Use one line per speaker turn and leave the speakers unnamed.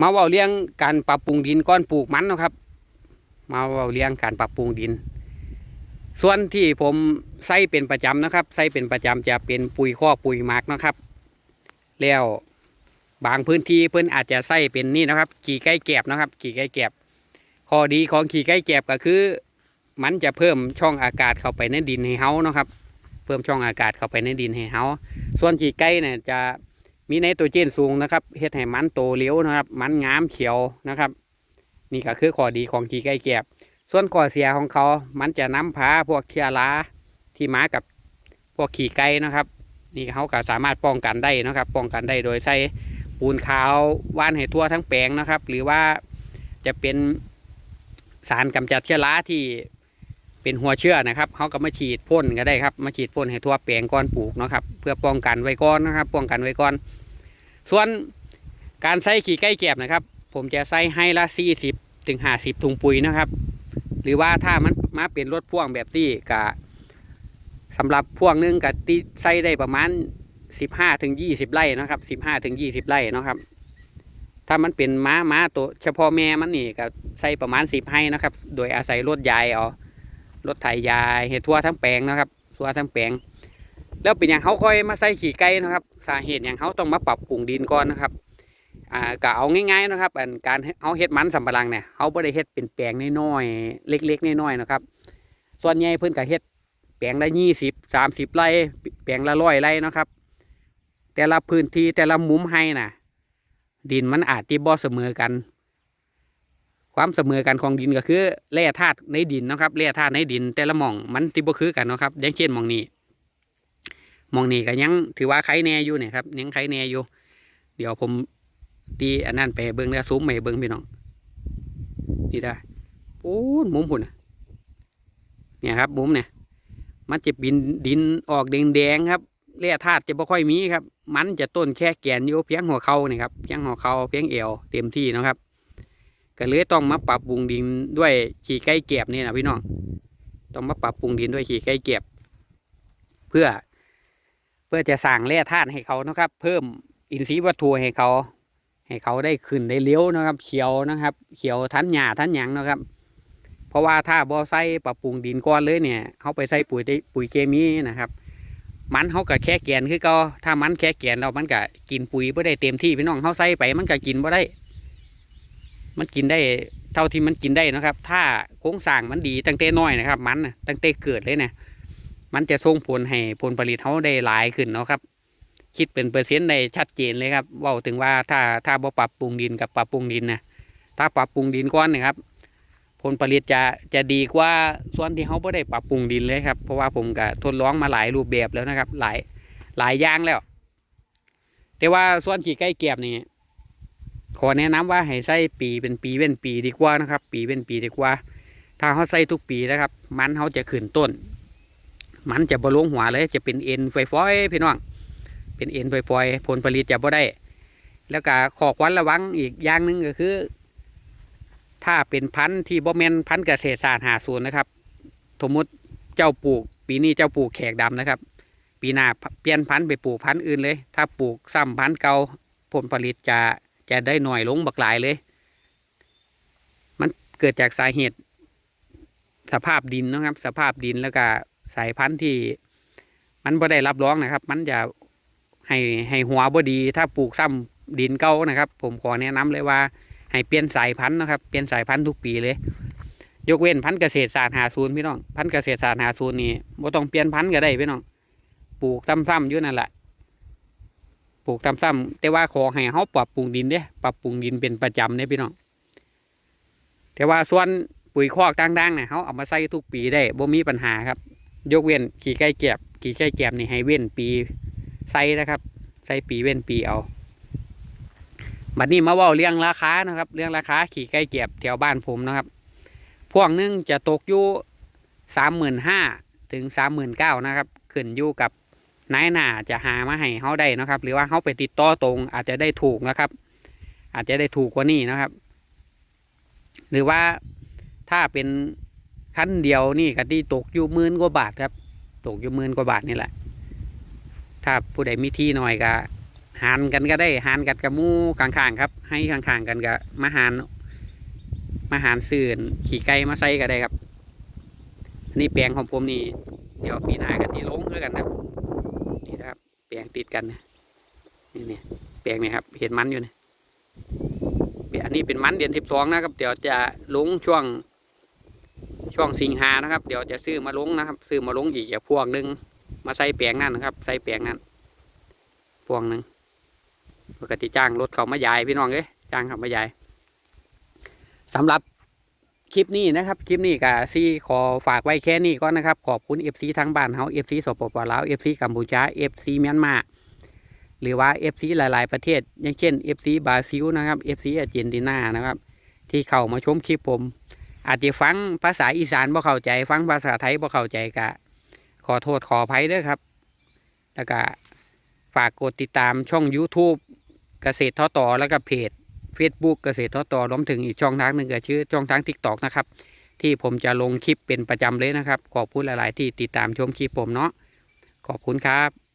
มาเว่าเรื่องการปรับปรุงดินก้อนปลูกมันนะครับ มาเว่าเรื่องการปรับปรุงดิน ส่วนที่ผมใส่เป็นประจำนะครับใส่เป็นประจำจะเป็นปุ๋ยข้อปุ๋ยหมักนะครับ แล้วบางพื้นที่เพิ่นอาจจะใส่เป็นนี่นะครับ ขี่ไก่แกบนะครับ ขี่ไก่แกบข้อดีของขี่ไก่แกบก็คือ มันจะเพิ่มช่องอากาศเข้าไปในดินให้เฮานะครับ เพิ่มช่องอากาศเข้าไปในดินให้เฮาส่วนขี่ไก่เนี่ยจะ มีไนโตรเจนสูงนะครับเฮ็ดให้มันโตเร็วนะครับ มันงามเขียวนะครับ นี่ก็คือข้อดีของขี่ไก่แกบส่วนข้อเสียของเขา มันจะน้ำพาพวกเคียราที่มากับพวกขี่ไก่นะครับ นี่เขาก็สามารถป้องกันได้นะครับ ป้องกันได้โดยใส่ปูนขาวว่านให้ทั่วทั้งแปลงนะครับ หรือว่าจะเป็นสารกำจัดเชื้อราที่ เป็นหัวเชื้อนะครับเขาก็มาฉีดพ่นก็ได้ครับ มาฉีดพ่นให้ทั่วแปลงก่อนปลูกเนาะครับ เพื่อป้องกันไว้ก่อนนะครับ ป้องกันไว้ก่อน ส่วนการใส่ขี่ไก่แก็บนะครับ ผมจะใส่ให้ละ40ถึง50ถุงปุ๋ยนะครับ หรือว่าถ้ามันมาเป็นรถพ่วงแบบที่กะสำหรับพ่วงหนึงกับที่ใส่ได้ประมาณ15ถึง20ไร่นะครับ15ถึง20ไร่นะครับถ้ามันเป็นม้าม้าตัวเฉพาะแม่มันนี่ก็ใส่ประมาณ10ให้นะครับ โดยอาศัยรถยายเอา รถไถยายเห็ดทั่วทั้งแปลงนะครับทั่วทั้งแปลง แล้วเป็นอย่างเขาค่อยมาใส่ขี่ไก่นะครับ สาเหตุอย่างเขาต้องมาปรับปรุงดินก่อนนะครับอ่าก็เอาง่าย ๆนะครับอันการเอาเฮ็ดมันสำปะหลังเนี่ยเขาบ่ได้เฮ็ดเป็นแปลงน้อยๆเล็ก ๆน้อยๆนะครับ ส่วนใหญ่เพิ่นก็เฮ็ดแปลงละยี่สิบสามสิบไร่แปลงละร้อยไร่นะครับ แต่ละพื้นที่แต่ละมุมให้น่ะ ดินมันอาจที่บ่เสมอกัน ความเสมอกันของดินก็คือแร่ธาตุในดินนะครับแร่ธาตุในดิน แต่ละหม่องมันที่บ่คือกันนะครับอย่างเช่นหม่องนี้หม่องนี้ก็ยังถือว่าไข่แน่อยู่เนี่ยครับยังไข่แน่อยู่ เดี๋ยวผมดีอันนั้นไปเบิ้งแล้วซุ้มไปเบิ้งพี่น้องนี่ได้โอ้ยมุมพุ่นเนี่ยครับมุมเนี่ย มันจะบินดินออกแดงๆครับแร่ธาตุจะไม่ค่อยมีครับ มันจะต้นแค่แกนอยู่เพียงหัวเข่านี่ครับเพียงหัวเข่าเพียงเอวเต็มที่นะครับ ก็เลยต้องมาปรับปรุงดินด้วยขี่ไก่เก็บนี่นะพี่น้อง ต้องมาปรับปรุงดินด้วยขี่ไก่เก็บ เพื่อ เพื่อจะสร้างแร่ธาตุให้เขานะครับ เพิ่มอินทรีย์วัตถุให้เขา ให้เขาได้ขึ้นได้เลี้ยวนะครับ เขียวนะครับ เขียวทันหญ้าทันหยังนะครับ เพราะว่าถ้าบ่ใส่ปรับปรุงดินก่อนเลยเนี่ยเขาไปใส่ปุ๋ยได้ปุ๋ยเคมีนะครับมันเขาก็แค่แกนคือเขาถ้ามันแค่แกนเรามันก็กินปุ๋ยไม่ได้เต็มที่พี่น้องเขาใส่ไปมันก็กินบ่ได้ มันกินได้เท่าที่มันกินได้นะครับ ถ้าโครงสร้างมันดีตั้งแต่น้อยนะครับ มันตั้งแต่เกิดเลยเนี่ยมันจะส่งผลให้ผลผลิตเขาได้หลายขึ้นเนาะครับ คิดเป็นเปอร์เซ็นต์ได้ชัดเจนเลยครับว่าถึงว่าถ้าถ้าบ่ปรับปรุงดินกับปรับปรุงดินนะถ้าปรับปรุงดินก้อนนะครับ ผลผลิตจะจะดีกว่าส่วนที่เขาไม่ได้ปรับปรุงดินเลยครับ เพราะว่าผมก็ทดลองมาหลายรูปแบบแล้วนะครับ หลายหลายอย่างแล้ว แต่ว่าส่วนขี่ไก่เก็บนี่ ขอแนะนำว่าให้ใส่ปีเป็นปีเว้นปีดีกว่านะครับ ปีเว้นปีดีกว่า ถ้าเขาใส่ทุกปีนะครับ มันเขาจะขึ้นต้น มันจะบรลงหัวเลย จะเป็นเอ็นไฟฟอยๆพี่น้อง เป็นเอ็นปล่อยๆผลผลิตจะบ่ได้ แล้วก็ขอควันระวังอีกอย่างหนึ่งก็คือ ถ้าเป็นพันธุ์ที่บ่แมนพันธุ์เกษตรศาสตร์หาศูนย์นะครับ สมมติเจ้าปลูก ปีนี้เจ้าปลูกแขกดำนะครับ ปีหน้าเปลี่ยนพันธุ์ไปปลูกพันธุ์อื่นเลย ถ้าปลูกซ้ำพันธุ์เก่าผลผลิตจะ จะได้หน่อยลงบักหลายเลย มันเกิดจากสาเหตุ สภาพดินนะครับ สภาพดินแล้วก็สายพันธุ์ที่ มันบ่ได้รับรองนะครับ มันจะให้ให้หัวบดี ถ้าปลูกซ้ำดินเก่านะครับ ผมขอแนะนำเลยว่า ให้เปลี่ยนสายพันธุ์นะครับ เปลี่ยนสายพันธุ์ทุกปีเลย ยกเว้นพันธุ์เกษตรศาสตร์หาศูนย์พี่น้อง พันธุ์เกษตรศาสตร์หาศูนย์นี่บ่ต้องเปลี่ยนพันธุ์ก็ได้พี่น้อง ปลูกซ้ำๆอยู่นั่นแหละ ปลูกซ้ำๆแต่ว่าขอให้เขาปรับปรุงดินเด้ปรับปรุงดินเป็นประจำเนี่ยพี่น้องแต่ว่าส่วนปุ๋ยคอกต่างๆเนี่ยเขาเอามาใส่ทุกปีได้บ่มีปัญหาครับ ยกเว้นขี่ไก่แก็บขี่ไก่แก็บนี่ให้เว้นปีใส่นะครับ ใส่ปีเว้นปีเอาบัดนี้มาว่าเรื่องราคานะครับ เรื่องราคาขี่ไก่เก็บแถวบ้านผมนะครับ พวงนึงจะตกอยู่สามหมื่นห้าถึงสามหมื่นเก้านะครับ ขึ้นอยู่กับ นายหน้าจะหามาให้เขาได้นะครับ หรือว่าเขาไปติดต่อตรง อาจจะได้ถูกนะครับ อาจจะได้ถูกกว่านี้นะครับ หรือว่าถ้าเป็นคันเดียวนี่ก็ที่ตกอยู่หมื่นกว่าบาทครับ ตกอยู่หมื่นกว่าบาทนี่แหละ ถ้าผู้ใดมีที่หน่อยก็หานกันก็ได้หานกันกับมู่ข้างๆครับ ให้ข้างๆกันก็มาหานมาหานซื่นขี่ไก่มาใส่ก็ได้ครับ อันนี้แปลงของผมนี่ เดี๋ยวปีหน้ากันที่ลงด้วยกันนะครับ ลงติดกันนะนี่เนี่ยแปลงนี่ครับ เห็นมันอยู่นะเปอันนี้เป็นมันเดือนสิบสองนะครับ เดี๋ยวจะลงช่วง ช่วงสิงหานะครับ เดี๋ยวจะซื้อมาลงนะครับ ซื้อมาลงอีกอย่างพวงหนึ่งมาใส่แปลงนั่นนะครับ ใส่แปลงนั่นพวงหนึ่งปกติจ้างรถเขามายายพี่น้องเอ้ยจ้างเขามายายสำหรับ คลิปนี้นะครับคลิปนี้กับซีขอฝากไว้แค่นี้ก่อนนะครับ ขอบคุณเอฟซีทั้งบ้านเฮาเอฟซีสปปลาวเอฟซีกัมพูชาเอฟซีเมียนมาหรือว่าเอฟซีหลาย ๆ ประเทศ อย่างเช่นเอฟซีบราซิลนะครับเอฟซีอาร์เจนตินานะครับ ที่เข้ามาชมคลิปผม อาจจะฟังภาษาอีสานบ่เข้าใจ ฟังภาษาไทยบ่เข้าใจกะ ขอโทษขออภัยด้วยครับ แล้วก็ฝากกดติดตามช่อง YouTube เกษตรทอต่อแล้วก็เพจ Facebook เกษตรทอต่อรวมถึงอีกช่องทางหนึ่งก็ชื่อช่องทาง TikTok นะครับ ที่ผมจะลงคลิปเป็นประจำเลยนะครับ ขอบคุณหลาย ๆ ที่ติดตามชมคลิปผมเนาะขอบคุณครับ